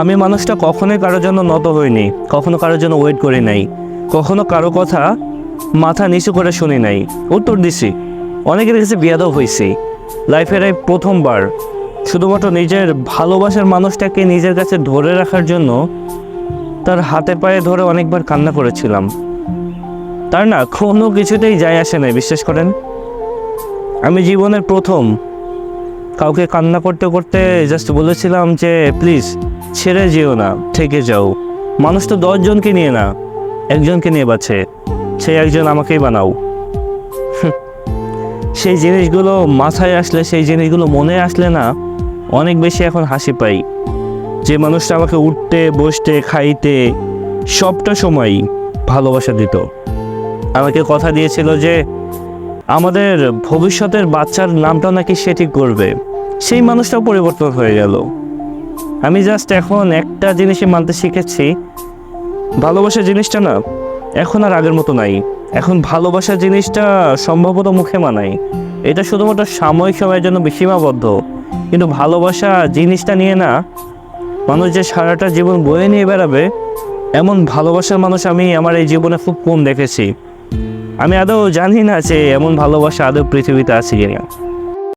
আমি মানুষটা কখনোই কারোর জন্য নত হইনি, কখনো কারোর জন্য ওয়েট করি নাই, কখনো কারও কথা মাথা নিচু করে শুনি নাই। উত্তর দিছি, অনেকের কাছে বিয়াদও হয়েছি লাইফের এই প্রথমবার, শুধুমাত্র নিজের ভালোবাসার মানুষটাকে নিজের কাছে ধরে রাখার জন্য তার হাতে পায়ে ধরে অনেকবার কান্না করেছিলাম। তার না কোনো কিছুতেই যায় আসে নাই, বিশ্বাস করেন? আমি জীবনের প্রথম কাউকে কান্না করতে করতে জাস্ট বলেছিলাম যে প্লিজ ছেড়ে যেও না, থেকে যাও। মানুষ তো দশজনকে নিয়ে না, একজনকে নিয়ে বাঁচে। সেই একজন আমাকেই বানাও। সেই জিনিসগুলো মাথায় আসলে, সেই জিনিসগুলো মনে আসলে না, অনেক বেশি এখন হাসি পাই। যে মানুষটা আমাকে উঠতে, বসতে, খাইতে, সবটা সময়ই ভালোবাসা দিত। আমাকে কথা দিয়েছিল যে, আমাদের ভবিষ্যতের বাচ্চার নামটা নাকি সে ঠিক করবে। সেই মানুষটাও পরিবর্তন হয়ে গেল। আমি জাস্ট এখন একটা জিনিসই মানতে শিখেছি। ভালোবাসা জিনিসটা না, এখন আর আগের মতো নাই। এখন ভালোবাসা জিনিসটা সম্ভবত মুখে মানাই এটা শুধুমাত্র সাময়িক সময়ের জন্য সীমাবদ্ধ। কিন্তু ভালোবাসা জিনিসটা নিয়ে না, মানুষ যে সারাটা জীবন বয়ে নিয়ে বেড়াবে, এমন ভালোবাসার মানুষ আমি আমার এই জীবনে খুব কম দেখেছি। আমি আদৌ জানি না যে এমন ভালোবাসা আদৌ পৃথিবীতে আছে কিনা।